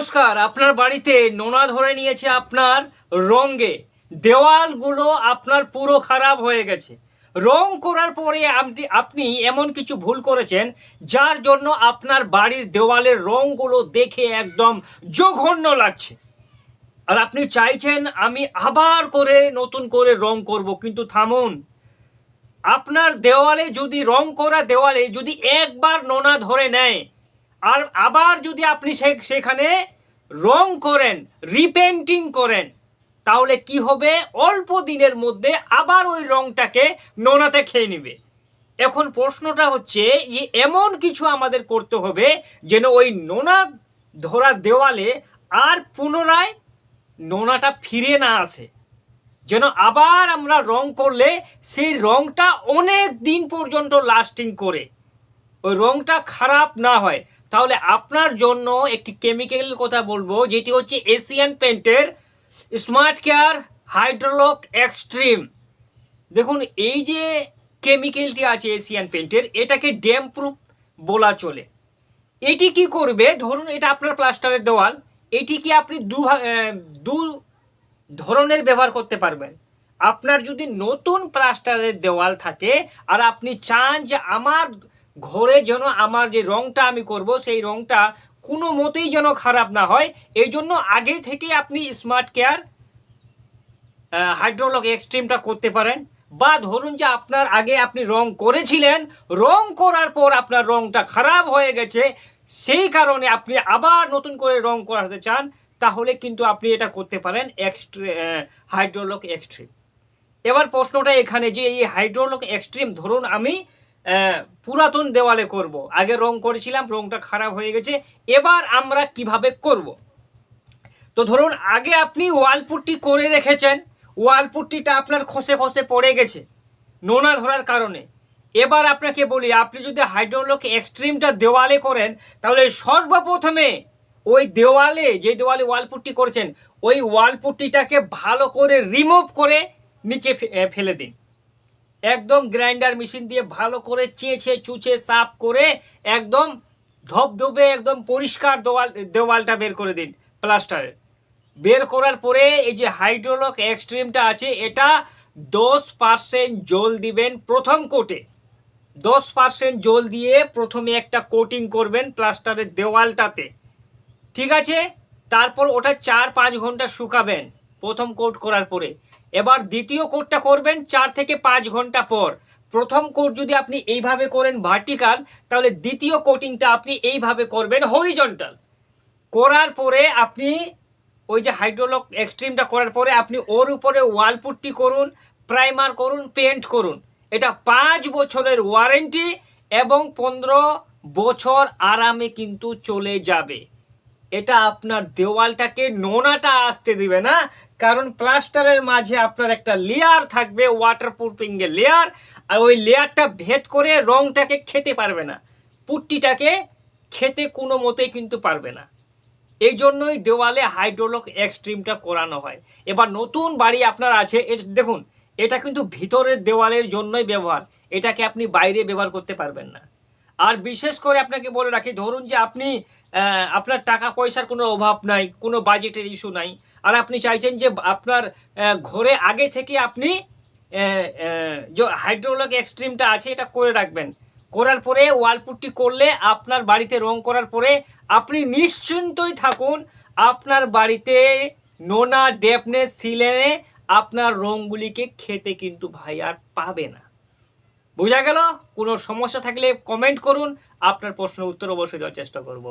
নমস্কার, আপনার বাড়িতে নোনা ধরে নিয়েছে আপনার রঙে। দেওয়ালগুলো আপনার পুরো খারাপ হয়ে গেছে। রং করার পরে আপনি আপনি এমন কিছু ভুল করেছেন, যার জন্য আপনার বাড়ির দেওয়ালের রঙগুলো দেখে একদম জঘন্য লাগছে। আর আপনি চাইছেন, আমি আবার করে নতুন করে রং করব, কিন্তু থামুন। আপনার দেওয়ালে যদি রং করা দেওয়ালে যদি একবার নোনা ধরে নেয় আর আবার যদি আপনি সেখানে রং করেন রিপেন্টিং করেন, তাহলে কি হবে? অল্প দিনের মধ্যে আবার ওই রংটাকে নোনাতে খেয়ে নেবে। এখন প্রশ্নটা হচ্ছে যে এমন কিছু আমাদের করতে হবে যেন ওই নোনা ধরা দেওয়ালে আর পুনরায় নোনাটা ফিরে না আসে। যেন আবার আমরা রং করলে সেই রংটা অনেক দিন পর্যন্ত লাস্টিং করে। ওই রংটা খারাপ না হয়। তাহলে আপনার জন্য একটি কেমিক্যালের কথা বলব, যেটি হচ্ছে এশিয়ান পেন্টের স্মার্ট কেয়ার হাইড্রোলক এক্সট্রিম দেখুন, এই যে কেমিক্যালটি আছে এশিয়ান পেন্টের এটাকে ড্যাম প্রুফ বলা চলে। এটি কি করবে? ধরুন, এটা আপনার প্লাস্টারের দেওয়াল, এটি কি আপনি দু দু ধরনের ব্যবহার করতে পারবেন। আপনার যদি নতুন প্লাস্টারের দেওয়াল থাকে, আর আপনি চান যে আমার ঘরে যেন আমার যে রংটা আমি করব, সেই রংটা কোনো মতেই যেন খারাপ না হয়। এই জন্য আগে থেকে আপনি স্মার্ট কেয়ার হাইড্রোলক এক্সট্রিমটা করতে পারেন। বা ধরুন যে আপনার আগে আপনি রং করেছিলেন, রং করার পর আপনার রংটা খারাপ হয়ে গেছে, সেই কারণে আপনি আবার নতুন করে রং করাতে চান, তাহলে কিন্তু আপনি এটা করতে পারেন এক্সট্রি হাইড্রোলক এক্সট্রিম এবার প্রশ্নটা এখানে যে এই হাইড্রোলক এক্সট্রিম ধরুন আমি পুরাতন দেওয়ালে করব। আগে রং করেছিলাম, রংটা খারাপ হয়ে গেছে। এবার আমরা কীভাবে করব? তো ধরুন, আগে আপনি ওয়ালপুট্টি করে রেখেছেন। ওয়ালপুটটিটা আপনার খসে খসে পড়ে গেছে, নোনা ধরার কারণে। এবার আপনাকে বলি, আপনি যদি হাইড্রোলক এক্সট্রিমটা দেওয়ালে করেন, তাহলে সর্বপ্রথমে ওই দেওয়ালে, যে দেওয়ালে ওয়ালপুট্টি করেছেন, ওই ওয়ালপুট্টিটাকে ভালো করে রিমুভ করে নিচে ফেলে দিন। একদম গ্রাইন্ডার মেশিন দিয়ে ভালো করে চেঁচে, চুচে, সাফ করে একদম ধবধবে, একদম পরিষ্কার দেওয়াল, দেওয়ালটা বের করে দিন প্লাস্টারের বের করার পরে এই যে হাইড্রোলক এক্সট্রিমটা আছে, এটা দশ পার্সেন্ট জল দিবেন প্রথম কোটে। দশ পার্সেন্ট জল দিয়ে প্রথমে একটা কোটিং করবেন প্লাস্টারের দেওয়ালটাতে। ঠিক আছে? তারপর ওটা চার পাঁচ ঘণ্টা শুকাবেন প্রথম কোট করার পরে। এবার দ্বিতীয় কোটটা করবেন চার থেকে পাঁচ ঘণ্টা পর। প্রথম কোট যদি আপনি এইভাবে করেন ভার্টিকাল তাহলে দ্বিতীয় কোটিংটা আপনি এইভাবে করবেন হরিজন্টাল করার পরে আপনি ওই যে হাইড্রোলক এক্সট্রিমটা করার পরে আপনি ওর উপরে ওয়াল পুট্টি করুন প্রাইমার করুন পেন্ট করুন। এটা পাঁচ বছরের ওয়ারেন্টি এবং পনেরো বছর আরামে কিন্তু চলে যাবে। এটা আপনার দেওয়ালটাকে নোনাটা আসতে দিবে না, কারণ প্লাস্টারের মাঝে আপনার একটা লেয়ার থাকবে ওয়াটার প্রুফিং এর লেয়ার আর ওই লেয়ারটা ভেদ করে রংটাকে খেতে পারবে না। পুট্টিটাকে খেতে কোনো মতেই কিন্তু পারবে না। এই জন্যই দেওয়ালে হাইড্রোলক এক্সট্রিমটা করানো হয়। এবার নতুন বাড়ি আপনার আছে দেখুন, এটা কিন্তু ভিতরের দেওয়ালের জন্যই ব্যবহার। এটাকে আপনি বাইরে ব্যবহার করতে পারবেন না। আর বিশেষ করে আপনাকে বলে রাখি, ধরুন যে আপনি আপনার টাকা পয়সার কোনো অভাব নাই, কোনো বাজেটের ইস্যু নাই, আর আপনি চাইছেন যে আপনার ঘরে আগে থেকে আপনি যে হাইড্রোলক এক্সট্রিমটা আছে এটা করে রাখবেন। করার পরে ওয়ালপুটটি করলে আপনার বাড়িতে রং করার পরে আপনি নিশ্চিন্তই থাকুন, আপনার বাড়িতে নোনা ডেপনেস সিলেনে আপনার রঙগুলিকে খেতে কিন্তু ভাই আর পাবে না। বোঝা গেল? কোনো সমস্যা থাকলে কমেন্ট করুন। আপনার প্রশ্নের উত্তর অবশ্যই দেওয়ার চেষ্টা করব।